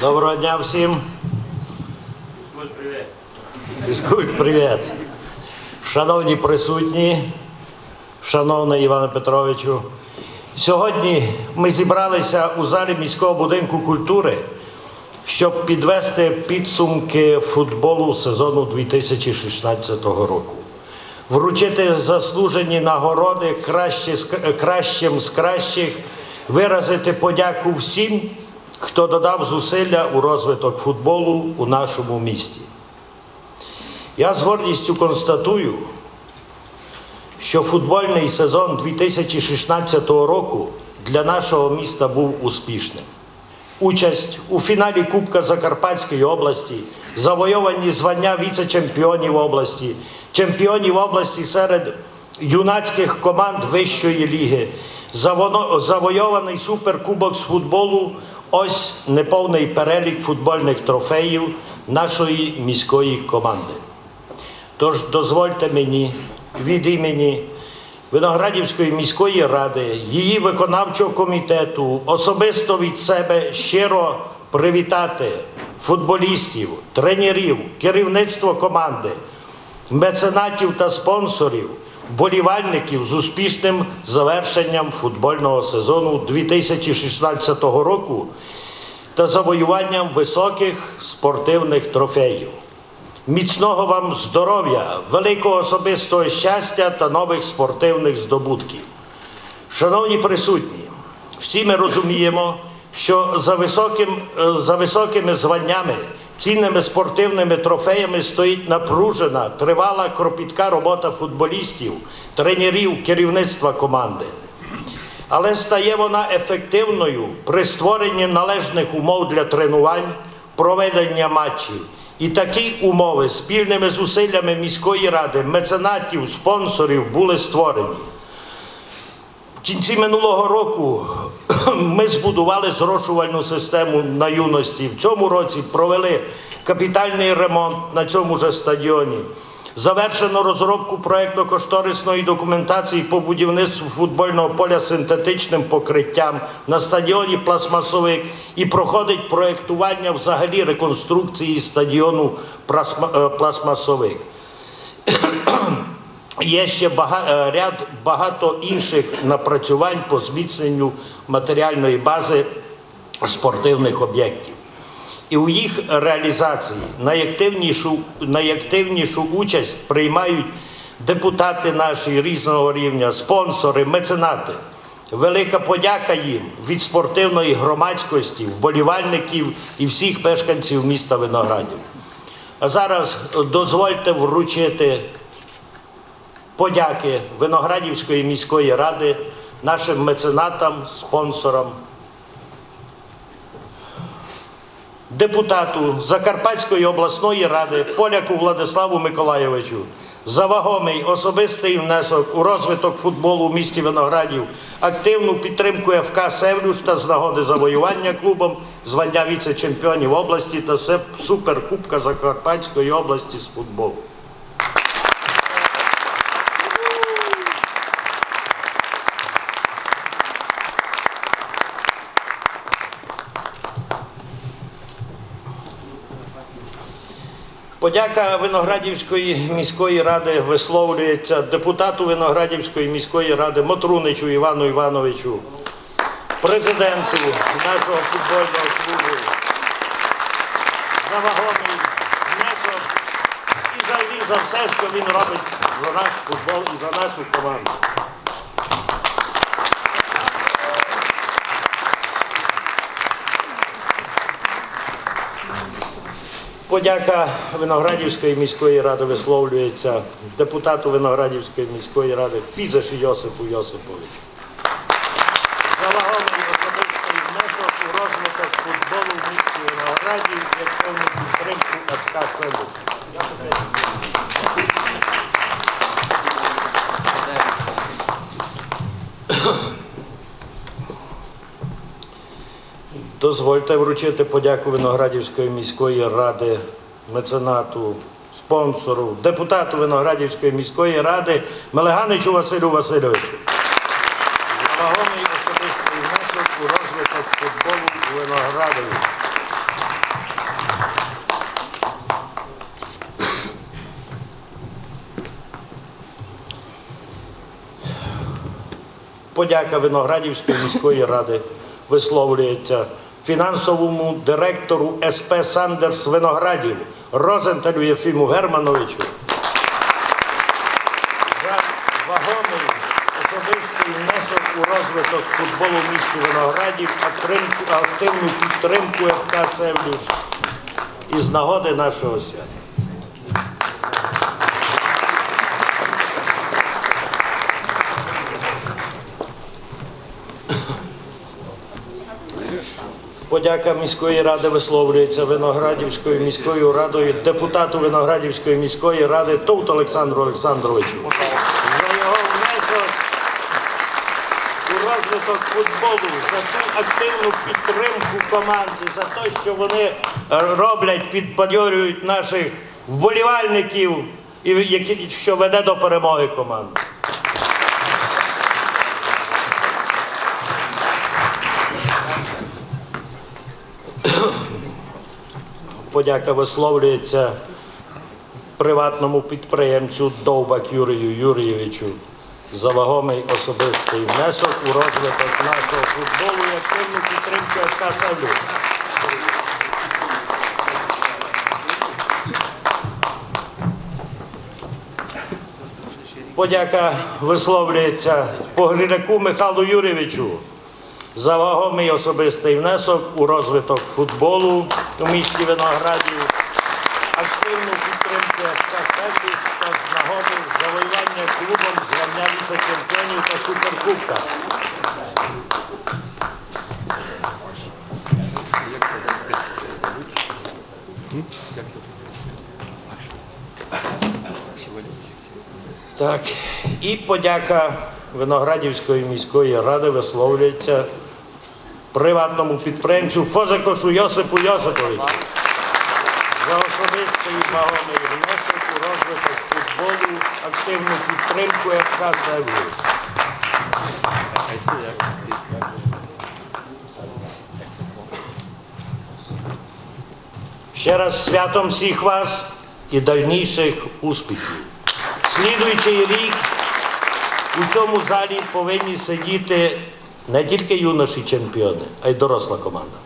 Доброго дня всім. Фізкульт, привіт. Шановні присутні, шановний Іване Петровичу, сьогодні ми зібралися у залі міського будинку культури, щоб підвести підсумки футболу сезону 2016 року. Вручити заслужені нагороди кращі кращим з кращих, виразити подяку всім, хто додав зусилля у розвиток футболу у нашому місті. Я з гордістю констатую, що футбольний сезон 2016 року для нашого міста був успішним. Участь у фіналі Кубка Закарпатської області, завойовані звання віце-чемпіонів області, чемпіонів області серед юнацьких команд Вищої ліги, завойований суперкубок з футболу. Ось неповний перелік футбольних трофеїв нашої міської команди. Тож дозвольте мені від імені Виноградівської міської ради, її виконавчого комітету, особисто від себе щиро привітати футболістів, тренерів, керівництво команди, меценатів та спонсорів, болівальників з успішним завершенням футбольного сезону 2016 року та завоюванням високих спортивних трофеїв. Міцного вам здоров'я, великого особистого щастя та нових спортивних здобутків. Шановні присутні, всі ми розуміємо, що за, високим, е, за високими званнями, цінними спортивними трофеями стоїть напружена, тривала, кропітка робота футболістів, тренерів, керівництва команди. Але стає вона ефективною при створенні належних умов для тренувань, проведення матчів. І такі умови спільними зусиллями міської ради, меценатів, спонсорів були створені. Кінці минулого року ми збудували зрошувальну систему на юності. В цьому році провели капітальний ремонт на цьому же стадіоні. Завершено розробку проєктно-кошторисної документації по будівництву футбольного поля синтетичним покриттям на стадіоні Пластмасовик і проходить проєктування взагалі реконструкції стадіону е, Пластмасовик. Є ще бага- е, ряд багато інших напрацювань по зміцненню матеріальної бази спортивних об'єктів. І у їх реалізації найактивнішу, найактивнішу участь приймають депутати наші різного рівня, спонсори, меценати. Велика подяка їм від спортивної громадськості, вболівальників і всіх мешканців міста Виноградів. А зараз дозвольте вручити подяки Виноградівської міської ради нашим меценатам, спонсорам, депутату Закарпатської обласної ради Поляку Владиславу Миколайовичу за вагомий особистий внесок у розвиток футболу в місті Виноградів, активну підтримку ФК Севлюш та з нагоди завоювання клубом звання віце-чемпіонів області та суперкубка Закарпатської області з футболу. Подяка Виноградівської міської ради висловлюється депутату Виноградівської міської ради Мотруничу Івану Івановичу, президенту нашого футбольного клубу за вагомий внесок і взагалі за все, що він робить за наш футбол і за нашу команду. Подяка Виноградівської міської ради висловлюється депутату Виноградівської міської ради Фізашу Йосипу Йосиповичу. Дозвольте вручити подяку Виноградівської міської ради, меценату, спонсору, депутату Виноградівської міської ради Мелеганичу Василю Васильовичу. За вагомий особистий внесок у розвиток футболу у Виноградові. Подяка Виноградівської міської ради висловлюється фінансовому директору СП Сандерс Виноградів Розенталю Єфіму Германовичу за вагомий особистий внесок у розвиток футболу в місті Виноградів, активну- підтримку ФК Севлюш із нагоди нашого свята. Подяка міської ради висловлюється Виноградівською міською радою, депутату Виноградівської міської ради Товт Олександру Олександровичу за його внесок у розвиток футболу, за ту активну підтримку команди, за те, що вони роблять, підбадьорюють наших вболівальників, і що веде до перемоги команди. Подяка висловлюється приватному підприємцю Довбак Юрію Юрійовичу за вагомий особистий внесок у розвиток нашого футболу і активну підтримку ФК «Савлюк». Подяка висловлюється Погріляку Михайлу Юрійовичу за вагомий особистий внесок у розвиток футболу у місті Виноградів, активну підтримку ФК та з нагоди завоювання клубом звання віце-чемпіонів та суперкубка. Так, і подяка Виноградівської міської ради висловлюється приватному підприємцю Фозакошу Йосипу Йосиповичу за особистий вагомий внесок у розвиток футболу, активну підтримку ФК «Севлюк». Ще раз святом всіх вас і дальніших успіхів. Слідуючий рік у цьому залі повинні сидіти не тільки юноші чемпіони, а й доросла команда.